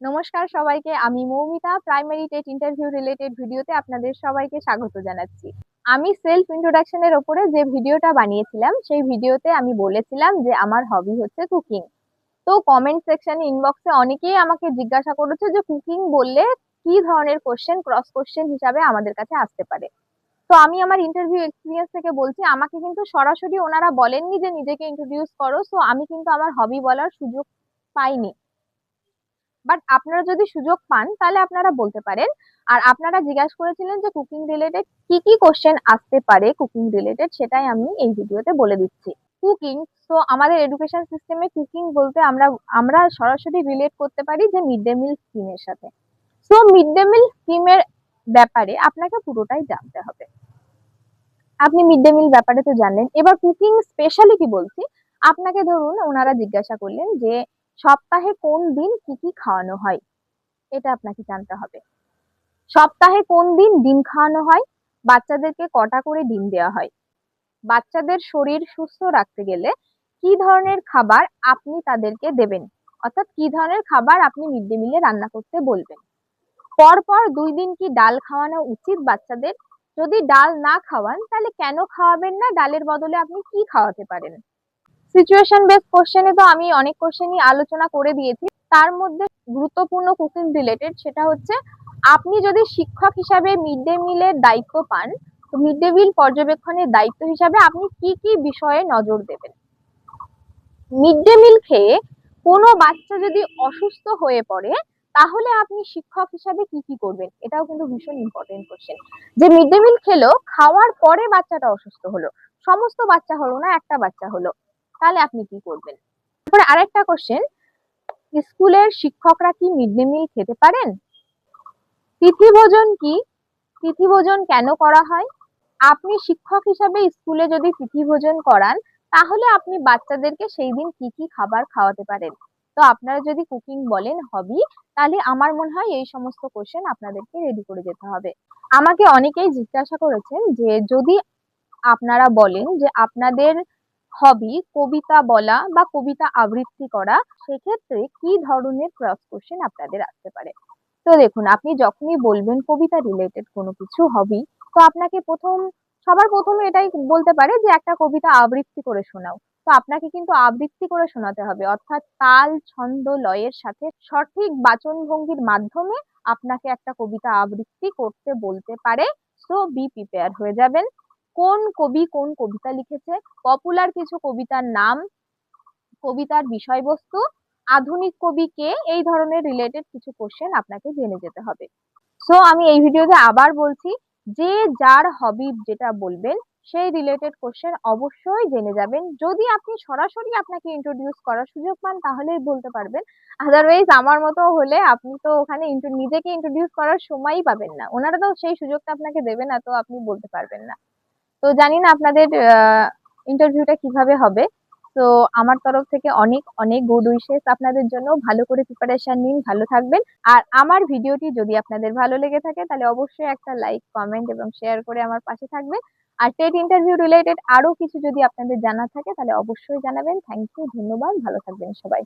নমস্কার সবাইকে, আমি Moumita primary TET interview related ভিডিওতে আপনাদের সবাইকে স্বাগত জানাচ্ছি। আমি সেলফ ইন্ট্রোডাকশনের ওপরে যে ভিডিওটা বানিয়েছিলাম, সেই ভিডিওতে আমি বলেছিলাম যে আমার হবি হচ্ছে কুকিং তো কমেন্ট সেকশনে ইনবক্সে অনেকেই আমাকে জিজ্ঞাসা করেছে যে কুকিং বললে কি ধরনের কোশ্চেন ক্রস কোশ্চেন হিসাবে আমাদের কাছে আসতে পারে। তো আমি আমার ইন্টারভিউ এক্সপিরিয়েন্স থেকে বলছি, আমাকে কিন্তু সরাসরি ওনারা বলেননি যে নিজেকে ইন্ট্রোডিউস করো সো আমি কিন্তু আমার হবি বলার সুযোগ পাইনি। বাট আপনারা যদি সুযোগ পান, তাহলে আপনারা বলতে পারেন। আর আপনারা জিজ্ঞাসা করেছিলেন যে কুকিং রিলেটেড কি কি কোশ্চেন আসতে পারে কুকিং রিলেটেড সেটাই আমি এই ভিডিওতে বলে দিচ্ছি। কুকিং তো আমাদের এডুকেশন সিস্টেমে কুকিং বলতে আমরা আমরা সরাসরি রিলেট করতে পারি যে মিড ডে মিল স্কিমের সাথে। সো মিড ডে মিল স্কিমের ব্যাপারে আপনাকে পুরোটাই জানতে হবে। আপনি মিড ডে মিল ব্যাপারে তো জানলেন। এবার কুকিং স্পেশালি কি বলছি? আপনাকে ধরুন ওনারা জিজ্ঞাসা করলেন যে সপ্তাহে কোন দিন কি কি খাওয়ানো হয়? এটা আপনাকে জানতে হবে। সপ্তাহে কোন দিন ডিম খাওয়ানো হয়? বাচ্চাদেরকে কটা করে ডিম দেওয়া হয়? বাচ্চাদের শরীর সুস্থ রাখতে গেলে কি ধরনের খাবার আপনি তাদেরকে দেবেন? অর্থাৎ কি ধরনের খাবার আপনি মিড ডে মিলে রান্না করতে বলবেন? পরপর দুই দিন কি ডাল খাওয়ানো উচিত বাচ্চাদের? যদি ডাল না খাওয়ান, তাহলে কেন খাওয়াবেন না? ডালের বদলে আপনি কি খাওয়াতে পারেন? সিচুয়েশন বেস কোশ্চেনে তো আমি অনেক কোশ্চেনই আলোচনা করে দিয়েছি। তার মধ্যে গুরুত্বপূর্ণ কুকিং রিলেটেড সেটা হচ্ছে, আপনি যদি শিক্ষক হিসাবে মিড ডে মিলের দায়িত্ব পান, তো মিড ডে মিল পর্যবেক্ষণের দায়িত্ব হিসাবে আপনি কি কি বিষয়ে নজর দেবেন? মিড ডে মিল খেয়ে কোনো বাচ্চা যদি অসুস্থ হয়ে পড়ে, তাহলে আপনি শিক্ষক হিসাবে কি কি করবেন? এটাও কিন্তু ভীষণ ইম্পর্টেন্ট কোশ্চেন যে মিড ডে মিল খেলো, খাওয়ার পরে বাচ্চাটা অসুস্থ হলো, সমস্ত বাচ্চা হলো না, একটা বাচ্চা হলো। তাহলে আপনি কি করবেন? তারপরে আরেকটা কোশ্চেন স্কুলের শিক্ষকরা কি মিড ডে মিল খেতে পারেন? তিথি ভোজন কি? তিথি ভোজন কেন করা হয়? আপনি শিক্ষক হিসাবে স্কুলে যদি তিথি ভোজন করান, তাহলে আপনি বাচ্চাদেরকে সেই দিন কি কি খাবার খাওয়াতে পারেন? তো আপনারা যদি কুকিং বলেন হবি তাহলে আমার মনে হয় এই সমস্ত কোশ্চেন আপনাদেরকে রেডি করে যেতে হবে। আমাকে অনেকেই জিজ্ঞাসা করেছেন যে যদি আপনারা বলেন যে আপনাদের হবি কবিতা বলা বা কবিতা আবৃত্তি করা, সেক্ষেত্রে কি ধরনের ক্রস কোশ্চেন আপনাদের আসতে পারে? তো দেখুন, আপনি যখনই বলবেন কবিতা রিলেটেড কোনো কিছু হবি তো আপনাকে প্রথম, সবার প্রথমে এটাই বলতে পারে যে একটা কবিতা আবৃত্তি করে শোনাও। তো আপনাকে কিন্তু আবৃত্তি করে শোনাতে হবে, অর্থাৎ তাল, ছন্দ, লয়ের সাথে সঠিক বাচন ভঙ্গির মাধ্যমে আপনাকে একটা কবিতা আবৃত্তি করতে বলতে পারে। সো বি প্রিপেয়ার হয়ে যাবেন। কোন কবি কোন কবিতা লিখেছে? পপুলার কিছু কবিতার নাম, কবিতার বিষয়বস্তু, আধুনিক কবি কে? এই ধরনের রিলেটেড কিছু কোশ্চেন আপনাকে জেনে যেতে হবে। সো আমি এই ভিডিওতে আবার বলছি, যে যার হবি যেটা বলবেন, সেই রিলেটেড কোশ্চেন অবশ্যই জেনে যাবেন। যদি আপনি সরাসরি আপনাকে ইন্ট্রোডিউস করার সুযোগ পান, তাহলেই বলতে পারবেন। আদারওয়াইজ আমার মতো হলে আপনি তো ওখানে নিজেকে ইন্ট্রোডিউস করার সময়ই পাবেন না। ওনারা তো সেই সুযোগটা আপনাকে দেবে না, তো আপনি বলতে পারবেন না। তো জানি না আপনাদের ইন্টারভিউটা কীভাবে হবে। তো আমার তরফ থেকে অনেক অনেক গুড উইশেস আপনাদের জন্য। ভালো করে প্রিপারেশন নিন, ভালো থাকবেন। আর আমার ভিডিওটি যদি আপনাদের ভালো লেগে থাকে, তাহলে অবশ্যই একটা লাইক কমেন্ট এবং শেয়ার করে আমার পাশে থাকবেন। আর টেট ইন্টারভিউ রিলেটেড আরও কিছু যদি আপনাদের জানা থাকে, তাহলে অবশ্যই জানাবেন। থ্যাংক ইউ ধন্যবাদ। ভালো থাকবেন সবাই।